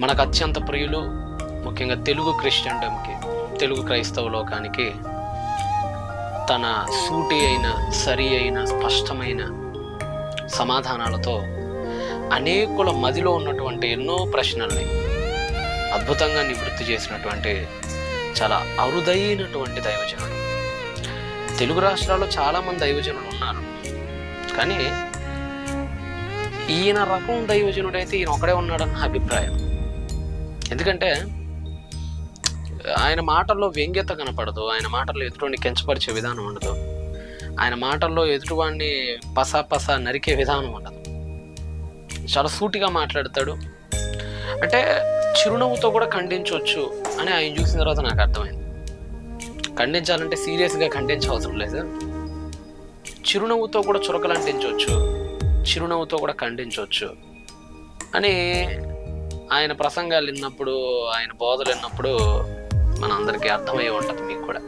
మనకు అత్యంత ప్రియులు ముఖ్యంగా తెలుగు క్రిస్టియన్డమ్కి తెలుగు క్రైస్తవ లోకానికి తన సూటి అయిన సరి అయిన స్పష్టమైన సమాధానాలతో అనేకుల మదిలో ఉన్నటువంటి ఎన్నో ప్రశ్నల్ని అద్భుతంగా నివృత్తి చేసినటువంటి చాలా అరుదైనటువంటి దైవజనుడు తెలుగు రాష్ట్రాల్లో చాలామంది దైవజనులు ఉన్నారు. కానీ ఈయన రకం దైవజనుడైతే ఈయన ఒకడే ఉన్నాడన్న అభిప్రాయం. ఎందుకంటే ఆయన మాటల్లో వ్యంగ్యత కనపడదు ఆయన మాటల్లో ఎదుటిని కించపరిచే విధానం ఉండదు. ఆయన మాటల్లో ఎదుటివాడిని పసా పసా నరికే విధానం ఉండదు. చాలా సూటిగా మాట్లాడతాడు. అంటే చిరునవ్వుతో కూడా ఖండించవచ్చు అని ఆయన చూసిన తర్వాత నాకు అర్థమైంది. ఖండించాలంటే సీరియస్గా ఖండించవసరం లేదు. చిరునవ్వుతో కూడా చురకలు అంటించవచ్చు చిరునవ్వుతో కూడా ఖండించవచ్చు. అని ఆయన ప్రసంగాలు విన్నప్పుడు ఆయన బోధలు విన్నప్పుడు మన అందరికీ అర్థమయ్యే ఉంటుంది మీకు కూడా.